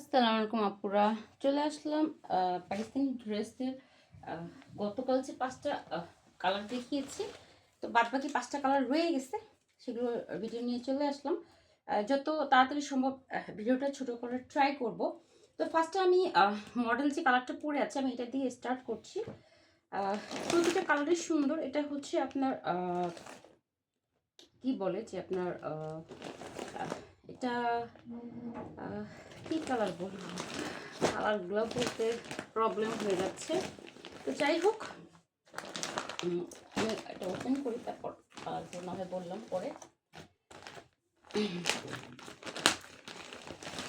আসসালামু আলাইকুম আপুরা। চলে আসলাম পাকিস্তানি ড্রেসের গতকাল যে পাঁচটা কালার দেখিয়েছি, তো বাদ বাকি পাঁচটা কালার রয়ে গেছে, সেগুলো ভিডিও নিয়ে চলে আসলাম। যত তাড়াতাড়ি সম্ভব ভিডিওটা ছোট করে ট্রাই করব। তো ফার্স্টে আমি মডেল যে কালারটা পরে আছে, আমি এটা দিয়ে স্টার্ট করছি। প্রতিটা কালারই সুন্দর। এটা হচ্ছে আপনার কি বলে যে আপনার এটা কি কালার বলব? কালারগুলো বলতে প্রবলেম হয়ে যাচ্ছে। তো যাই হোক আমি এটা ওপেন করি, তারপর কালারগুলো না হয় বললাম পরে।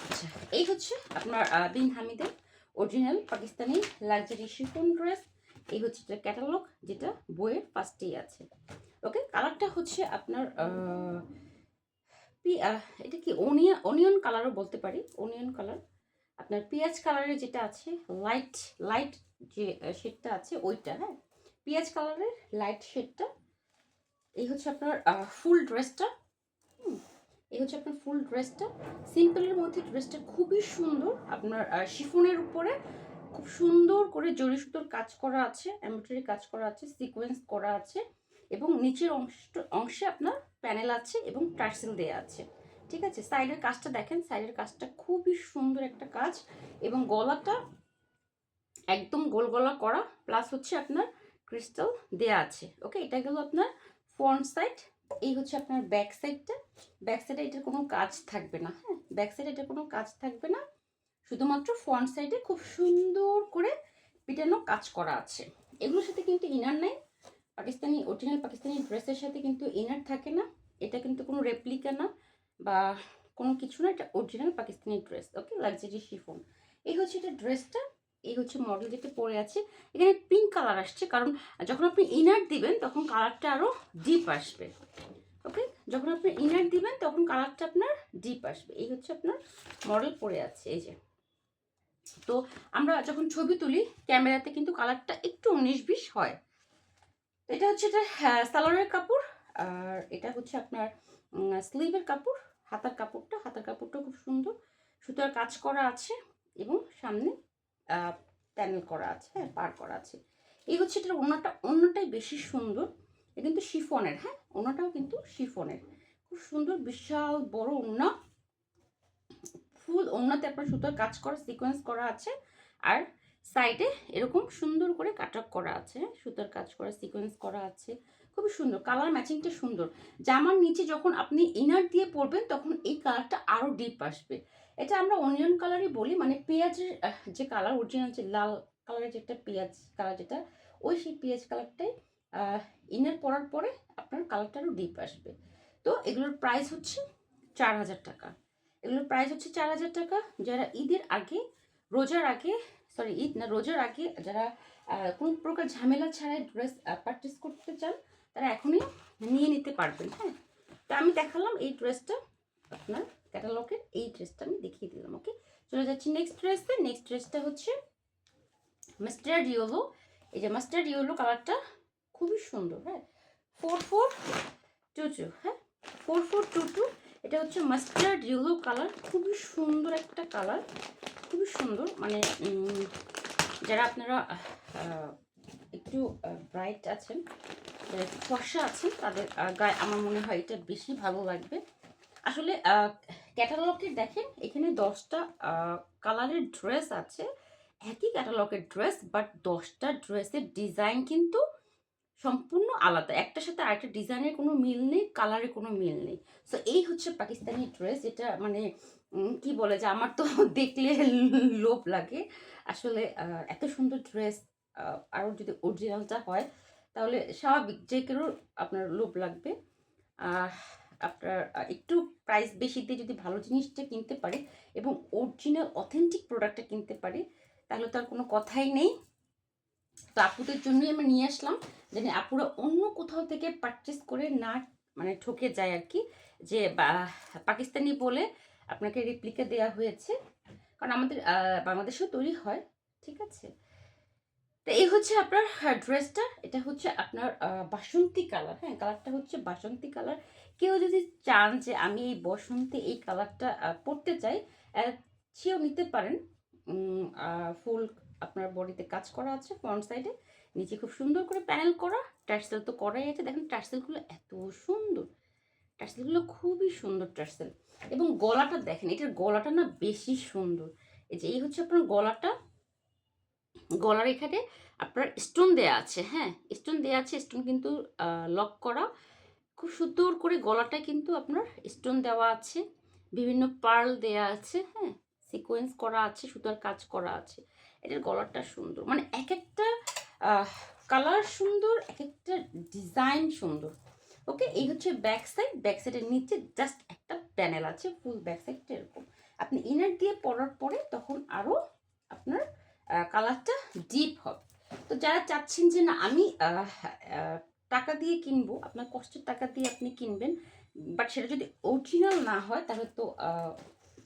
আচ্ছা এই হচ্ছে আপনার বিন হামিদের original Pakistani luxury chiffon dress এই হচ্ছে এটা ক্যাটালগ যেটা বইয়ের ফার্স্টেই আছে। ওকে কালারটা হচ্ছে আপনার এটা কি অনিয়ন অনিয়ন কালারও বলতে পারি? অনিয়ন কালার আপনার পেঁয়াজ কালারের যেটা আছে লাইট লাইট যে শেডটা আছে, ওইটা হ্যাঁ? পেঁয়াজ কালারের লাইট শেডটা এই হচ্ছে আপনার ফুল ড্রেসটা এই হচ্ছে আপনার ফুল ড্রেসটা সিম্পলের মধ্যে ড্রেসটা খুবই সুন্দর। আপনার শিফনের উপরে খুব সুন্দর করে জরি সুতোর কাজ করা আছে এমব্রয়ডারি কাজ করা আছে সিকোয়েন্স করা আছে। এবং নিচের অংশ অংশে আপনার প্যানেল আছে এবং টার্সেল দেওয়া আছে। ঠিক আছে? সাইডের কাজটা দেখেন। সাইডের কাজটা খুবই সুন্দর একটা কাজ এবং গলাটা একদম গোল গলা করা প্লাস হচ্ছে আপনার ক্রিস্টাল দেয়া আছে। ওকে এটা গেল আপনার ফ্রন্ট সাইড এই হচ্ছে আপনার ব্যাক সাইডটা ব্যাক সাইডে এটার কোনো কাজ থাকবে না। হ্যাঁ? ব্যাক সাইডে এটার কোনো কাজ থাকবে না। শুধুমাত্র ফ্রন্ট সাইডে খুব সুন্দর করে পিটানো কাজ করা আছে। এগুলোর সাথে কিন্তু ইনার নাই পাকিস্তানি অরিজিনাল পাকিস্তানি ড্রেসের সাথে কিন্তু ইনার থাকে না। এটা কিন্তু কোনো রেপ্লিকা না বা কোনো কিছু না, এটা original Pakistani dress okay luxury chiffon এই হচ্ছে এটা ড্রেসটা এই হচ্ছে মডেল যেটা পরে আছে। এখানে পিঙ্ক কালার আসছে, কারণ যখন আপনি ইনার দিবেন, তখন কালারটা আরও ডিপ আসবে ওকে যখন আপনি ইনার দিবেন, তখন কালারটা আপনার ডিপ আসবে। এই হচ্ছে আপনার মডেল পরে আছে, এই যে। তো আমরা যখন ছবি তুলি, ক্যামেরাতে কিন্তু কালারটা একটু উনিশ বিশ হয়। এটা হচ্ছে এটা সালোয়ারের কাপড়, আর এটা হচ্ছে আপনার স্লিভের কাপড়, হাতার কাপড়টা হাতার কাপড়টা খুব সুন্দর। সুতার কাজ করা আছে এবং সামনে প্যানেল করা আছে হ্যাঁ পার করা আছে। এই হচ্ছে এটার ওনাটা অন্যটাই বেশি সুন্দর। এটা কিন্তু শিফনের হ্যাঁ ওনাটাও কিন্তু শিফনের। খুব সুন্দর, বিশাল, বড় ওনা ফুল ওনাতে আপনার সুতার কাজ করা, সিকোয়েন্স করা আছে। আর সাইডে এরকম সুন্দর করে কাটআপ করা আছে? সুতার কাজ করা সিকোয়েন্স করা আছে। খুবই সুন্দর কালার ম্যাচিংটা সুন্দর। জামার নিচে যখন আপনি ইনার দিয়ে পরবেন, তখন এই কালারটা আরও ডিপ আসবে। এটা আমরা অনিয়ন কালারই বলি মানে পেঁয়াজের যে কালার অরিজিনাল যে লাল কালারের যেটা পেঁয়াজ কালার যেটা, ওই সেই পেঁয়াজ কালারটাই ইনার পরার পরে আপনার কালারটা আরও ডিপ আসবে। তো এগুলোর প্রাইস হচ্ছে চার হাজার টাকা। এগুলোর প্রাইস হচ্ছে চার হাজার টাকা। যারা ঈদের আগে, রোজার আগে সরি ঈদ না, রোজার আগে যারা কোনো প্রকার ঝামেলা ছাড়াই ড্রেস পারচেস করতে চান, তারা এখনই নিয়ে নিতে পারবেন হ্যাঁ? তো আমি দেখালাম এই ড্রেসটা আপনার ক্যাটালগের এই ড্রেসটা আমি দেখিয়ে দিলাম ওকে চলে যাচ্ছি নেক্সট ড্রেসে নেক্সট ড্রেসটা হচ্ছে মাস্টার্ড ইয়েলো এই যে মাস্টার্ড ইয়েলো কালারটা খুবই সুন্দর হ্যাঁ? ফোর ফোর টু টু হ্যাঁ? ফোর ফোর টু টু এটা হচ্ছে মাস্টার্ড ইয়েলো কালার খুবই সুন্দর একটা কালার খুবই সুন্দর মানে যারা আপনারা একটু ব্রাইট আছেন ফর্সা আছেন, তাদের গায়ে আমার মনে হয় এটা বেশি ভালো লাগবে। আসলে ক্যাটালগে দেখেন, এখানে দশটা কালারের ড্রেস আছে, একই ক্যাটালগের ড্রেস বাট দশটা ড্রেসের ডিজাইন কিন্তু সম্পূর্ণ আলাদা। একটার সাথে আরেকটা ডিজাইনের কোনো মিল নেই কালারের কোনো মিল নেই। সো এই হচ্ছে পাকিস্তানি ড্রেস যেটা মানে কি বলে যে আমার তো দেখলে লোভ লাগে। আসলে এত সুন্দর ড্রেস আরও যদি অরিজিনালটা হয়, তাহলে স্বাভাবিক যে কেউ আপনার লোভ লাগবে। আপনার একটু প্রাইস বেশি দিয়ে যদি ভালো জিনিসটা কিনতে পারে এবং অরিজিনাল অথেন্টিক প্রোডাক্টটা কিনতে পারে, তাহলে তো আর কোনো কথাই নেই। তো আপুদের জন্যই আমি নিয়ে আসলাম, যেন আপুরা অন্য কোথাও থেকে পারচেস করে না মানে ঠকে যায় আর কি। যে পাকিস্তানি বলে আপনাকে রেপ্লিকা দেওয়া হয়েছে। কারণ আমাদের বাংলাদেশেও তৈরি হয়, ঠিক আছে? তো এই হচ্ছে আপনার ড্রেসটা এটা হচ্ছে আপনার বাসন্তী কালার হ্যাঁ কালারটা হচ্ছে বাসন্তী কালার কেউ যদি চান যে আমি এই বসন্তে এই কালারটা পরতে চাই চাচ্ছেও নিতে পারেন। ফুল আপনার বডিতে কাজ করা আছে ফ্রন্ট সাইডে নিচে খুব সুন্দর করে প্যানেল করা। টার্সেল তো করাই আছে। দেখেন টার্সেলগুলো এত সুন্দর। টার্সেলগুলো খুবই সুন্দর টার্সেল। এবং গলাটা দেখেন, এটার গলাটা না বেশি সুন্দর। এই যে এই হচ্ছে আপনার গলাটা। গলার এখানে আপনার স্টোন দেয়া আছে হ্যাঁ? স্টোন দেয়া আছে স্টোন কিন্তু লক করা। খুব সুন্দর করে গলাটা কিন্তু আপনার স্টোন দেওয়া আছে। বিভিন্ন পার্ল দেয়া আছে হ্যাঁ? সিকোয়েন্স করা আছে, সুতার কাজ করা আছে। এটার গলাটা সুন্দর। মানে এক একটা কালার সুন্দর এক একটা ডিজাইন সুন্দর। ওকে এই হচ্ছে ব্যাক সাইড ব্যাক সাইডের নিচে জাস্ট একটা প্যানেল আছে ফুল ব্যাক সাইডটা এরকম। আপনি ইনার দিয়ে পরার পরে তখন আরও আপনার কালারটা ডিপ হবে। তো যারা চাচ্ছেন যে না আমি আহ, টাকা দিয়ে কিনবো আপনার কষ্টের টাকা দিয়ে আপনি কিনবেন বাট সেটা যদি অরিজিনাল না হয় তাহলে তো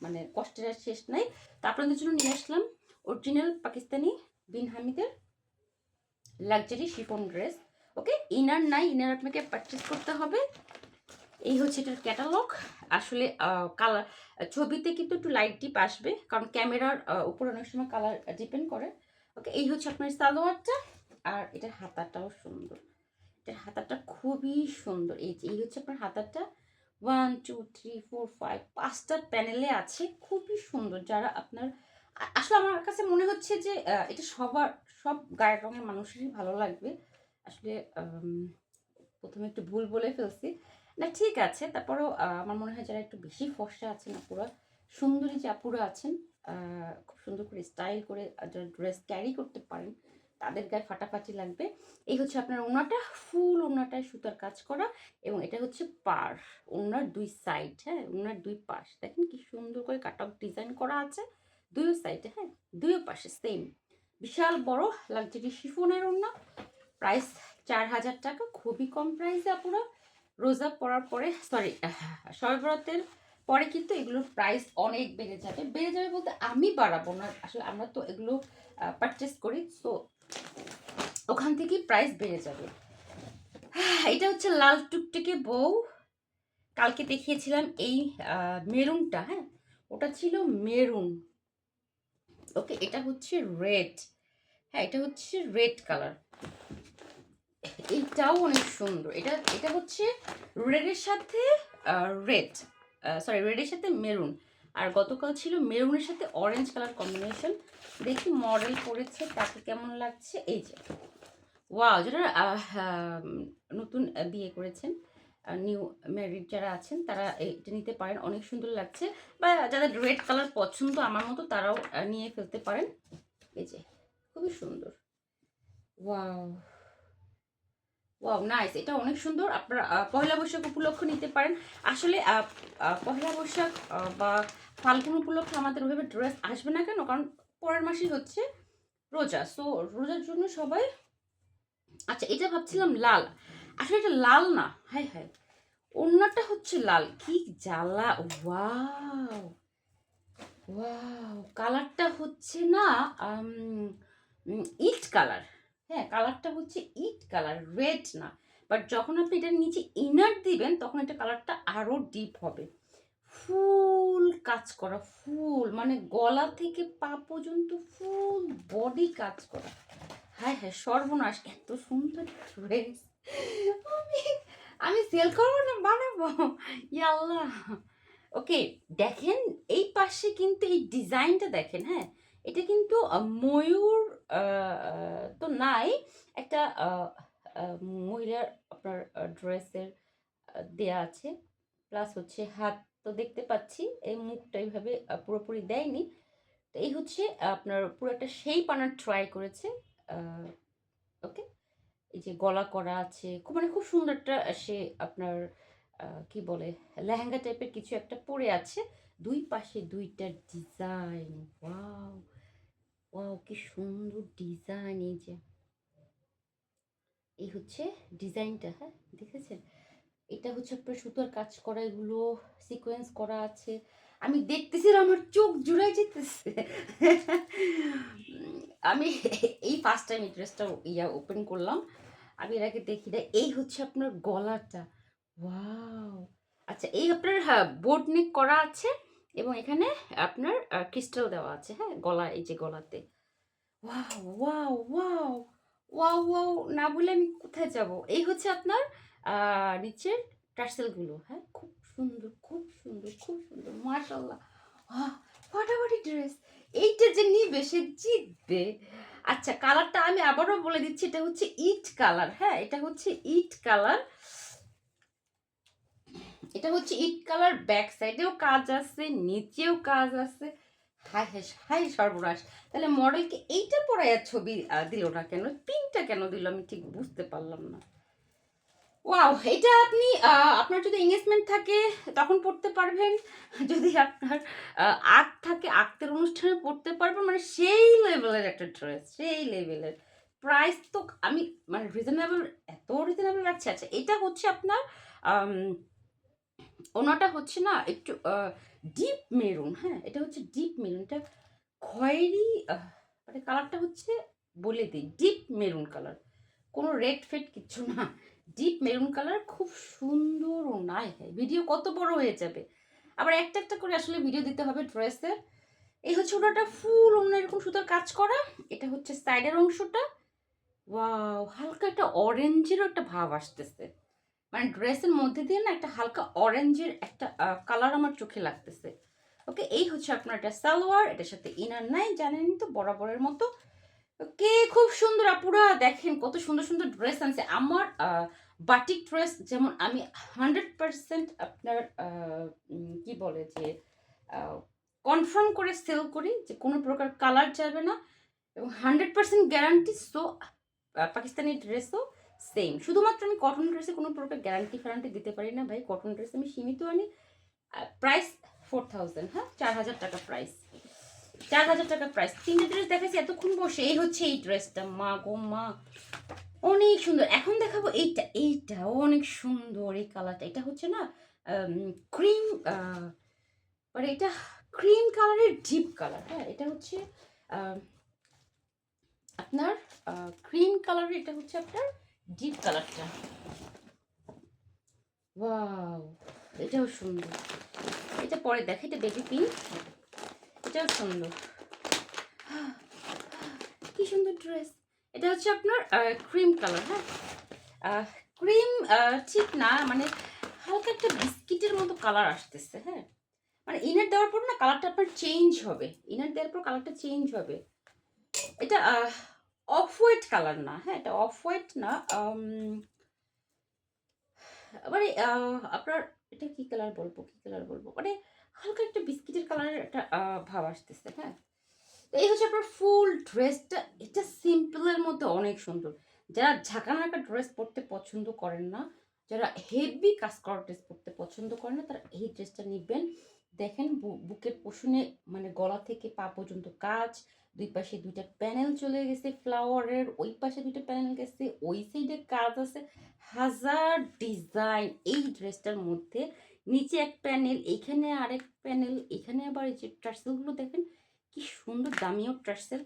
মানে কষ্টের আর শেষ নাই। তো আপনাদের জন্য নিয়ে আসলাম অরিজিনাল পাকিস্তানি বিন হামিদের luxury chiffon dress okay? Inner নাই ইনার আপনাকে পারচেস করতে হবে। এই হচ্ছে এটার ক্যাটালগ আসলে কালার ছবিতে কিন্তু একটু লাইট ডিপ আসবে, কারণ ক্যামেরার উপর অনেক সময় কালার ডিপেন্ড করে। ওকে, এই হচ্ছে আপনার সালোয়ারটা, আর এটার হাতাটাও সুন্দর। এটার হাতাটা খুবই সুন্দর। এই যে, এই হচ্ছে আপনার হাতাটা। One two three four five পাঁচটা প্যানেলে আছে। খুবই সুন্দর। যারা আপনার আসলে আমার কাছে মনে হচ্ছে যে এটা সবার, সব গায়ের রঙের মানুষেরই ভালো লাগবে। আসলে প্রথমে একটু ভুল বলে ফেলছি। না, ঠিক আছে, তারপরেও আমার মনে হয় যারা একটু বেশি ফর্সা আছেন আপুরা, সুন্দরী যে আপুরা আছেন খুব সুন্দর করে স্টাইল করে যারা ড্রেস ক্যারি করতে পারেন, তাদের গায়ে ফাটাফাটি লাগবে। এই হচ্ছে আপনার ওনাটা, ফুল ওনাটায় সুতার কাজ করা এবং এটা হচ্ছে পার, ওনার দুই সাইড হ্যাঁ ওনার দুই পাশ। দেখেন কি সুন্দর করে কাট অফ ডিজাইন করা আছে দুই সাইডে হ্যাঁ দুই পাশে সেম বিশাল বড় লাক্সারি শিফনের ওনা প্রাইস চার হাজার টাকা, খুবই কম প্রাইসে আপুরা রোজা পড়ার পরে সরি শবে বরাতের পরে কিন্তু এগুলোর প্রাইস অনেক বেড়ে যাবে। বেড়ে যাবে বলতে আমি বাড়াবো না, আসলে আমরা তো এগুলো পারচেস করি সো ওখান থেকেই প্রাইস বেড়ে যাবে। এটা হচ্ছে লাল টুকটুকে বউ। কালকে দেখিয়েছিলাম এই মেরুনটা হ্যাঁ? ওটা ছিল মেরুন। ওকে এটা হচ্ছে রেড হ্যাঁ এটা হচ্ছে রেড কালার এইটাও অনেক সুন্দর। এটা এটা হচ্ছে রেডের সাথে রেড সরি রেডের সাথে মেরুন আর গতকাল ছিল মেরুনের সাথে অরেঞ্জ কালার কম্বিনেশন দেখি মডেল করেছে, তাকে কেমন লাগছে? এই যে। ওয়াও যারা নতুন বিয়ে করেছেন নিউ ম্যারিড যারা আছেন, তারা এটা নিতে পারেন। অনেক সুন্দর লাগছে। বা যাদের রেড কালার পছন্দ আমার মতো, তারাও নিয়ে ফেলতে পারেন। এই যে, খুবই সুন্দর। ওয়াও নাইস এটা অনেক সুন্দর। আপনারা পয়লা বৈশাখ উপলক্ষে নিতে পারেন। আসলে পয়লা বৈশাখ বা ফাল্গুন উপলক্ষে আমাদের ওইভাবে ড্রেস আসবে না কেন? কারণ পরের মাসেই হচ্ছে রোজা। সো রোজার জন্য সবাই আচ্ছা এটা ভাবছিলাম লাল। আসলে এটা লাল না। হাই হাই। অন্যটা হচ্ছে লাল। কি জ্বালা। ওয়াও ওয়াও কালারটা হচ্ছে না ইট কালার হ্যাঁ কালারটা হচ্ছে ইট কালার রেড না। বাট যখন আপনি এটার নিচে ইনার দিবেন, তখন এটা কালারটা আরও ডিপ হবে। ফুল কাজ করা, ফুল মানে গলা থেকে পা পর্যন্ত ফুল বডি কাজ করা। হ্যাঁ হ্যাঁ সর্বনাশ, এত সুন্দর ড্রেস আমি আমি সেল করব না, বানাবো? ইয়াল্লাহ ওকে দেখেন, এই পাশে কিন্তু এই ডিজাইনটা দেখেন হ্যাঁ? এটা কিন্তু ময়ূর তো নাই। একটা মহিলার আপনার ড্রেসের দেয়া আছে। প্লাস হচ্ছে হাত তো দেখতে পাচ্ছি, এই মুখটা এইভাবে পুরোপুরি দেয়নি। তো এই হচ্ছে আপনার পুরো একটা শেপ আনার ট্রাই করেছে ওকে এই যে গলা করা আছে, খুব মানে খুব সুন্দর একটা সে আপনার কি বলে, লেহেঙ্গা টাইপের কিছু একটা পরে আছে। দুই পাশে দুইটা ডিজাইন ওয়াও ওয়াও, কি সুন্দর ডিজাইন এই যে। এই হচ্ছে ডিজাইনটা হ্যাঁ দেখেছেন? এটা হচ্ছে আপনার সুতোর কাজ করা, এগুলো সিকোয়েন্স করা আছে। আমি দেখতেছি আমার চোখ জুড়াই যেতেছে। আমি এই ফার্স্ট টাইম এই ড্রেসটা ইয়া ওপেন করলাম। আমি এর আগে দেখি না এই হচ্ছে আপনার গলাটা। ওয়াও! আচ্ছা এই আপনার হ্যাঁ বোট নেক করা আছে। এবং এখানে আপনার ক্রিস্টাল দেওয়া আছে হ্যাঁ? গলা, এই যে গলাতে। ওয়াও না বলে আমি কোথায় যাব? এই হচ্ছে আপনার নিচের টার্সেলগুলো হ্যাঁ? খুব সুন্দর খুব সুন্দর খুব সুন্দর মার্শাল্লাহ ফাটাফাটি ড্রেস এইটা যে নিবে, সে জিতবে। আচ্ছা কালারটা আমি আবারও বলে দিচ্ছি, এটা হচ্ছে ইট কালার হ্যাঁ? এটা হচ্ছে ইট কালার এটা হচ্ছে ইট কালার ব্যাক সাইডেও কাজ আছে, নিচেও কাজ আছে। হাই হাই হাই সর্বনাশ। তাহলে মডেলকে এইটা পরে ছবি দিল না কেন? পিঙ্কটা কেন দিল? আমি ঠিক বুঝতে পারলাম না। ওয়াও, এটা আপনি আপনার যদি এঙ্গেজমেন্ট থাকে, তখন পড়তে পারবেন। যদি আপনার আগ থাকে, আক্তের অনুষ্ঠানে পড়তে পারবেন। মানে সেই লেভেলের একটা ড্রেস সেই লেভেলের প্রাইস তো আমি মানে রিজনেবল এত রিজনেবল লাগছে আচ্ছা এটা হচ্ছে আপনার ওনাটা হচ্ছে না একটু ডিপ মেরুন হ্যাঁ? এটা হচ্ছে ডিপ মেরুন এটা খয়েরি মানে কালারটা হচ্ছে বলে দিই ডিপ মেরুন কালার কোনো রেড ফেড কিচ্ছু না। ডিপ মেরুন কালার খুব সুন্দর ও নাই হ্যাঁ? ভিডিও কত বড় হয়ে যাবে। আবার একটা একটা করে আসলে ভিডিও দিতে হবে ড্রেসের এই হচ্ছে ওনাটা ফুল অন্য এরকম সুতার কাজ করা। এটা হচ্ছে সাইডের অংশটা। ওয়াও, হালকা একটা অরেঞ্জেরও একটা ভাব আসতেছে। মানে ড্রেসের মধ্যে দিয়ে না একটা হালকা অরেঞ্জের একটা কালার আমার চোখে লাগতেছে। ওকে এই হচ্ছে আপনার একটা সালোয়ার, এটার সাথে ইনার নাই জানেনই তো, বরাবরের মতো। ওকে খুব সুন্দর আপুরা, দেখেন কত সুন্দর সুন্দর ড্রেস আনছে। আমার বাটিক ড্রেস যেমন আমি হান্ড্রেড পার্সেন্ট আপনার কি বলে যে কনফার্ম করে সেল করি যে কোনো প্রকার কালার যাবে না। এবং hundred percent guarantee so Pakistani ড্রেসও same শুধুমাত্র আমি কটন ড্রেসে কোনো প্রকার গ্যারান্টি ফ্যারান্টি দিতে পারি না ভাই। কটন ড্রেস আমি সীমিত আনি। প্রাইস ফোর থাউজেন্ড হ্যাঁ? চার হাজার টাকা প্রাইস চার হাজার টাকা প্রাইস তিনটে ড্রেস দেখাচ্ছি এতক্ষণ বসে। এই হচ্ছে এই ড্রেসটা মা গো মা। অনেক সুন্দর। এখন দেখাবো এইটা। এইটা অনেক সুন্দর এই কালারটা এটা হচ্ছে না ক্রিম মানে এটা ক্রিম কালারের ডিপ কালার হ্যাঁ? এটা হচ্ছে আপনার ক্রিম কালারের এটা হচ্ছে আপনার ডিপ কালারটা ওয়াও এটাও সুন্দর। এটা পরে দেখে, এটা বেবি পিঙ্ক এটাও সুন্দর। কি সুন্দর ড্রেস এটা হচ্ছে আপনার ক্রিম কালার হ্যাঁ? ক্রিম ঠিক না মানে হালকা একটা বিস্কিটের মতো কালার আসতেছে হ্যাঁ? মানে ইনার দেওয়ার পর না কালারটা আপনার চেঞ্জ হবে। ইনার দেওয়ার পর কালারটা চেঞ্জ হবে। এটা অফ হোয়াইট কালার না হ্যাঁ এটা অফ হোয়াইট না উম, মানে আপনার এটা কি কালার বলব কি কালার বলব মানে হালকা একটা বিস্কিটের কালারের একটা ভাব আসতেছে হ্যাঁ। এই হচ্ছে আপনার ফুল ড্রেসটা এটা সিম্পলের মধ্যে অনেক সুন্দর। যারা ঝাঁকানাকা ড্রেস পরতে পছন্দ করেন না যারা হেভি কাজ করা ড্রেস পরতে পছন্দ করেন না তারা এই ড্রেসটা নিবেন। দেখেন বুকের পোষণে মানে গলা থেকে পা পর্যন্ত কাজ, দুই পাশে দুইটা প্যানেল চলে গেছে ফ্লাওয়ারের ওই পাশে দুইটা প্যানেল গেছে, ওই সাইডে কাজ আছে হাজার ডিজাইন এই ড্রেসটার মধ্যে নিচে এক প্যানেল এইখানে আরেক প্যানেল এখানে আবার এই যে টার্সেলগুলো দেখেন, কি সুন্দর দামিও টার্সেল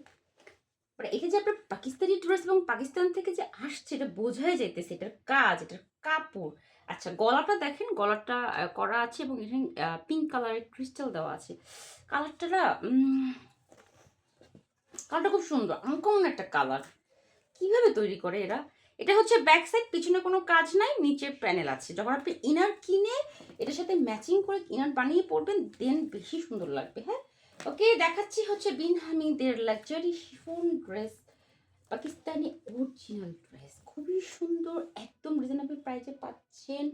মানে এটা যে আপনার পাকিস্তানি ড্রেস এবং পাকিস্তান থেকে যে আসছে, এটা বোঝাই যাইতেছে, এটার কাজ, এটার কাপড়। আচ্ছা গলাটা দেখেন, গলাটা করা আছে এবং এখানে পিঙ্ক কালারের ক্রিস্টাল দেওয়া আছে। কালারটা না কালারটা খুব সুন্দর, আনকমন একটা কালার কীভাবে তৈরি করে এরা? এটা হচ্ছে ব্যাক সাইড পিছনে কোনো কাজ নাই নিচে প্যানেল আছে। যখন আপনি ইনার কিনে, এটার সাথে ম্যাচিং করে ইনার বানিয়ে পরবেন দেন বেশি সুন্দর লাগবে হ্যাঁ? ওকে দেখাচ্ছি হচ্ছে বিন হামিদের luxury chiffon dress Pakistani original dress খুবই সুন্দর, একদম রিজনেবল প্রাইসে পাচ্ছেন।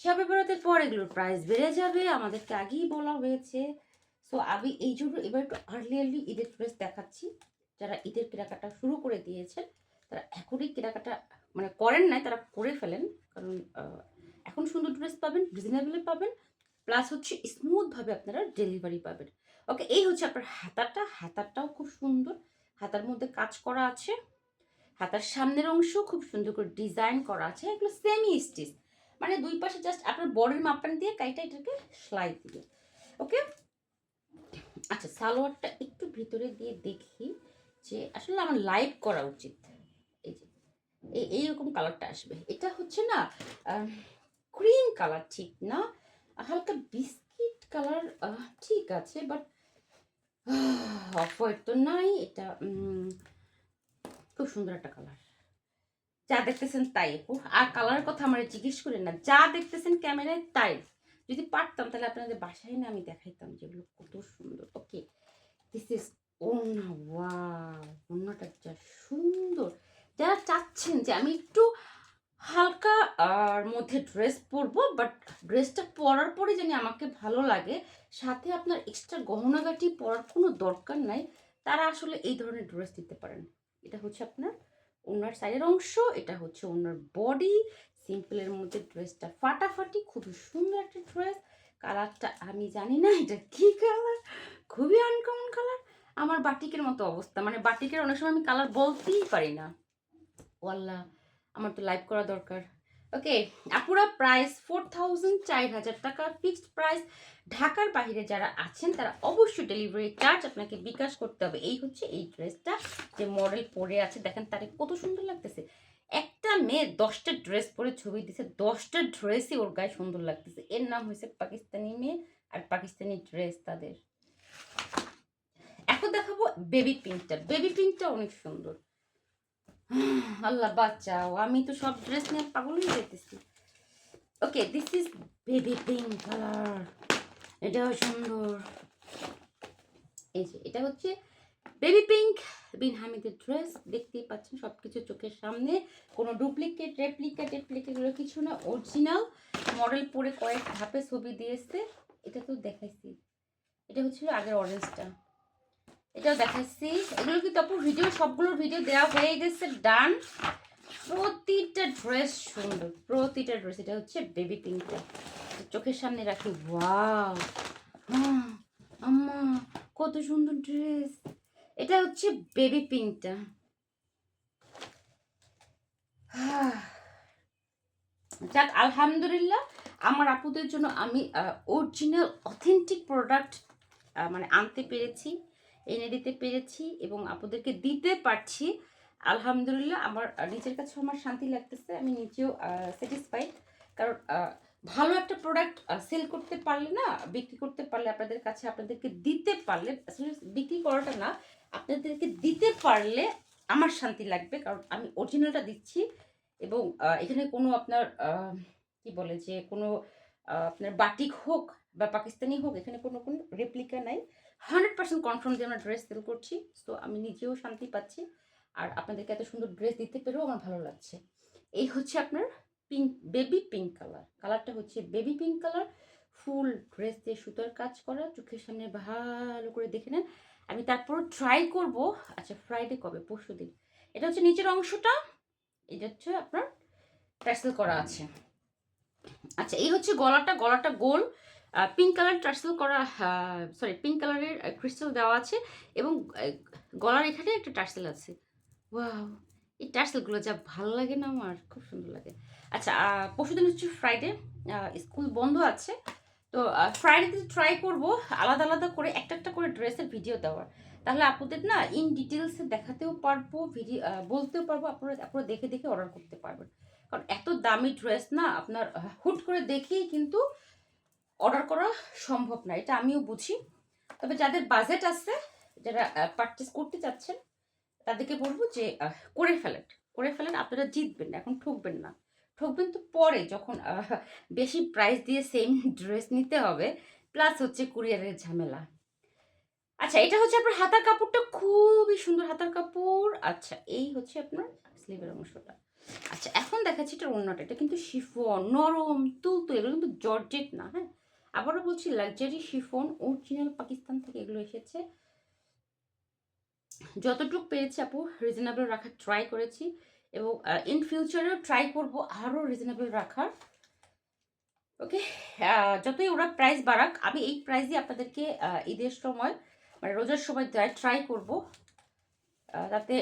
সবে বেরোতের পর এগুলোর প্রাইস বেড়ে যাবে, আমাদেরকে আগেই বলা হয়েছে। সো আমি এই জন্য এবার একটু আর্লি আর্লি ঈদের ড্রেস দেখাচ্ছি। যারা ঈদের কেনাকাটা শুরু করে দিয়েছেন, তারা এখনই কেনাকাটা মানে করেন নাই, তারা করে ফেলেন। কারণ এখন সুন্দর ড্রেস পাবেন রিজনেবলে পাবেন। প্লাস হচ্ছে স্মুথভাবে আপনারা ডেলিভারি পাবেন। ওকে এই হচ্ছে আপনার হাতাটা। হাতাটাও খুব সুন্দর। হাতার মধ্যে কাজ করা আছে। হাতার সামনের অংশ খুব সুন্দর করে ডিজাইন করা আছে। এগুলো সেমি স্টিচ মানে দুই পাশে জাস্ট আপনার বডির মাপটান দিয়ে কাইটা এটাকে সেলাই দিবে ওকে? আচ্ছা সালোয়ারটা একটু ভিতরে দিয়ে দেখি যে আসলে আমার লাইভ করা উচিত। এই যে, এই, এইরকম কালারটা আসবে। এটা হচ্ছে না ক্রিম কালার ঠিক না। হালকা বিস্কিট কালার ঠিক আছে বাট অফ তো নাই, এটা খুব সুন্দর একটা কালার যা দেখতেছেন তাই। আর কালারের কথা আমার জিজ্ঞেস করেন না, যা দেখতেছেন ক্যামেরায় তাই। যদি পারতাম তাহলে আপনাদের বাসায় না আমি দেখাইতাম যেগুলো কত সুন্দর ওকে দিস ইজ ওনা ওয়াও ওনাটা যা সুন্দর। যারা চাচ্ছেন যে আমি একটু হালকা, আর মধ্যে ড্রেস পরবো বাট ড্রেসটা পরার পরে জানি আমাকে ভালো লাগে সাথে আপনার এক্সট্রা গহনাগাটি পরার কোনো দরকার নাই। তারা আসলে এই ধরনের ড্রেস দিতে পারেন। এটা হচ্ছে আপনার ওনার সাইডের অংশ, এটা হচ্ছে ওনার বডি সিম্পলের মধ্যে ড্রেসটা ফাটাফাটি খুবই সুন্দর একটা ড্রেস কালারটা আমি জানি না এটা কি কালার খুবই আনকমন কালার আমার বাটিকের মতো অবস্থা মানে বাটিকের অনেক সময় আমি কালার বলতেই পারি না। ওয়াল্লা আমার তো লাইভ করা দরকার। ওকে আপুরা প্রাইস ফোর থাউজেন্ড চার হাজার টাকা ফিক্সড প্রাইস ঢাকার বাইরে যারা আছেন, তারা অবশ্যই ডেলিভারি চার্জ আপনাকে বিকাশ করতে হবে। এই হচ্ছে এই ড্রেসটা যে মডেল পরে আছে। দেখেন তারে কত সুন্দর লাগতেছে। একটা মেয়ে দশটা ড্রেস পরে ছবি দিছে, দশটা ড্রেসই ওর গায়ে সুন্দর লাগতেছে। এর নাম হয়েছে পাকিস্তানি মেয়ে আর পাকিস্তানি ড্রেস তাদের। এখন দেখাবো বেবি পিঙ্কটা বেবি পিঙ্কটা অনেক সুন্দর। আল্লাহ বাচ্চাও আমি তো সব ড্রেস নিয়ে পাগল হয়ে যেতেছি okay this is baby pink colour এটাও সুন্দর। এই যে, এটা হচ্ছে বেবি পিঙ্ক বিন হামিদের ড্রেস দেখতেই পাচ্ছেন সব কিছু চোখের সামনে। কোনো ডুপ্লিকেট রেপ্লিকেট রেপ্লিকেট এগুলো কিছু না অরিজিনাল মডেল পরে কয়েক ধাপে ছবি দিয়েছে। এটা তো দেখাইছি। এটা হচ্ছিল আগের অরেঞ্জটা এটাও দেখাচ্ছি। এগুলো কিন্তু আপু ভিডিও সবগুলোর ভিডিও দেওয়া হয়ে গেছে ডান প্রতিটা ড্রেস সুন্দর, প্রতিটা ড্রেস এটা হচ্ছে বেবি পিঙ্কটা চোখের সামনে রাখি ওয়াও আম্মা, কত সুন্দর ড্রেস এটা হচ্ছে বেবি পিঙ্কটা যাক, আলহামদুলিল্লাহ, আমার আপুদের জন্য আমি অরিজিনাল অথেন্টিক প্রোডাক্ট মানে আনতে পেরেছি। এনে দিতে পেরেছি এবং আপুদেরকে দিতে পারছি। আলহামদুলিল্লাহ, আমার নিজের কাছে আমার শান্তি লাগতেছে। আমি নিজেও স্যাটিসফাইড কারণ ভালো একটা প্রোডাক্ট সেল করতে পারলে না, বিক্রি করতে পারলে, আপনাদের কাছে আপনাদেরকে দিতে পারলে, আসলে বিক্রি করাটা না, আপনাদেরকে দিতে পারলে আমার শান্তি লাগবে। কারণ, আমি অরিজিনালটা দিচ্ছি এবং এখানে কোনো আপনার কি বলে যে কোনো আপনার বাটিক হোক বা পাকিস্তানি হোক, এখানে কোনো কোনো রেপ্লিকা নাই। হান্ড্রেড পার্সেন্ট কনফার্ম যে আমরা ড্রেস সেল করছি। সো আমি নিজেও শান্তি পাচ্ছি। আর আপনাদেরকে এত সুন্দর ড্রেস দিতে পেরেও আমার ভালো লাগছে। এই হচ্ছে আপনার পিঙ্ক, বেবি পিঙ্ক কালার। কালারটা হচ্ছে baby pink colour. Full dress দিয়ে সুতোর কাজ করা। চোখের সামনে ভালো করে দেখে নেন। আমি তারপর ট্রাই করব। আচ্ছা ফ্রাইডে কবে? পরশু দিন। এটা হচ্ছে নিচের অংশটা। এটা হচ্ছে আপনার টার্সেল করা আছে। আচ্ছা এই হচ্ছে গলাটা। গলাটা গোল। পিঙ্ক কালার টার্সেল করা সরি পিঙ্ক কালারের ক্রিস্টাল দেওয়া আছে এবং গলার এখানে একটা টার্সেল আছে। ওয়াও এই টার্সেলগুলো যা ভালো লাগে না আমার, খুব সুন্দর লাগে। আচ্ছা পরশুদিন হচ্ছে ফ্রাইডে স্কুল বন্ধ আছে। তো ফ্রাইডেতে ট্রাই করব আলাদা আলাদা করে একটা একটা করে ড্রেসের ভিডিও দেওয়ার। তাহলে আপনাদের না ইন ডিটেলসে দেখাতেও পারব ভিডিও বলতেও পারব, আপনারা আপনারা দেখে দেখে অর্ডার করতে পারবেন। কারণ এত দামি ড্রেস না, আপনার হুট করে দেখেই কিন্তু অর্ডার করা সম্ভব না এটা আমিও বুঝি। তবে যাদের বাজেট আছে যারা পারচেস করতে চাচ্ছেন তাদেরকে বলব যে করে ফেলেন করে ফেলেন আপনারা জিতবেন না, এখন ঠকবেন না। ঠকবেন তো পরে যখন বেশি প্রাইস দিয়ে সেম ড্রেস নিতে হবে প্লাস হচ্ছে কুরিয়ারের ঝামেলা। আচ্ছা এটা হচ্ছে আপনার হাতার কাপড়টা খুবই সুন্দর হাতার কাপড়। আচ্ছা এই হচ্ছে আপনার স্লিভের অংশটা। আচ্ছা এখন দেখাচ্ছি এটা অন্যটা এটা কিন্তু শিফন নরম তুলতু এগুলো কিন্তু জর্জেট না হ্যাঁ? আবারও বলছি লাক্সারি শিফন অরিজিনাল পাকিস্তান থেকে এগুলো এসেছে। যতটুকু পেরেছি আপু রিজনেবল রাখার ট্রাই করেছি এবং ইন ফিউচারেও ট্রাই করব আরও রিজনেবল রাখার। ওকে যতই ওরা প্রাইস বাড়াক, আমি এই প্রাইসই আপনাদেরকে ঈদের সময় মানে রোজার সময় দেয় ট্রাই করব। তাতে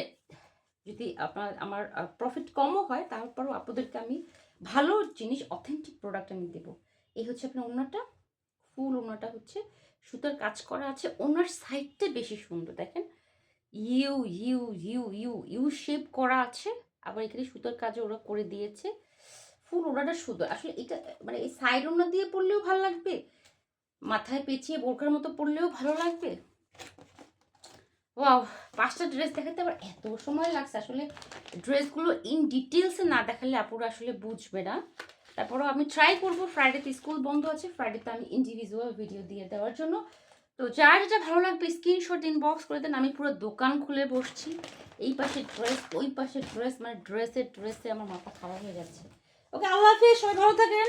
যদি আপনার, আমার প্রফিট কমও হয়, তারপরও আপনাদেরকে আমি ভালো জিনিস অথেন্টিক প্রোডাক্ট আমি দেবো। এই হচ্ছে আপনার ওনাটা ফুল ওনাটা হচ্ছে সুতার কাজ করা আছে। ওনার সাইডটা বেশি সুন্দর, দেখেন। U U U U U shape করা আছে। আবার এখানে সুতার কাজও ওরা করে দিয়েছে। ফুল ওনাটা সুন্দর। আসলে এটা মানে এই সাইড ওনা দিয়ে পরলেও ভালো লাগবে। মাথায় পেঁচিয়ে বোরকার মতো পরলেও ভালো লাগবে। ওয়াও, পাঁচটা ড্রেস দেখাতে আবার এত সময় লাগছে। আসলে ড্রেসগুলো ইন ডিটেলসে না দেখালে আপুরা আসলে বুঝবে না। তারপরও আমি ট্রাই করব। ফ্রাইডেতে স্কুল বন্ধ আছে ফ্রাইডেতে আমি ইন্ডিভিজুয়াল ভিডিও দিয়ে দেওয়ার জন্য। তো যার যেটা ভালো লাগবে স্ক্রিনশট ইনবক্স করে দেন, আমি পুরো দোকান খুলে বসছি। এই পাশে ড্রেস ওই পাশে ড্রেস মানে ড্রেসের ড্রেসে আমার মাথা খারাপ হয়ে যাচ্ছে। ওকে আল্লাহ হাফিজ, সবাই ভালো থাকেন।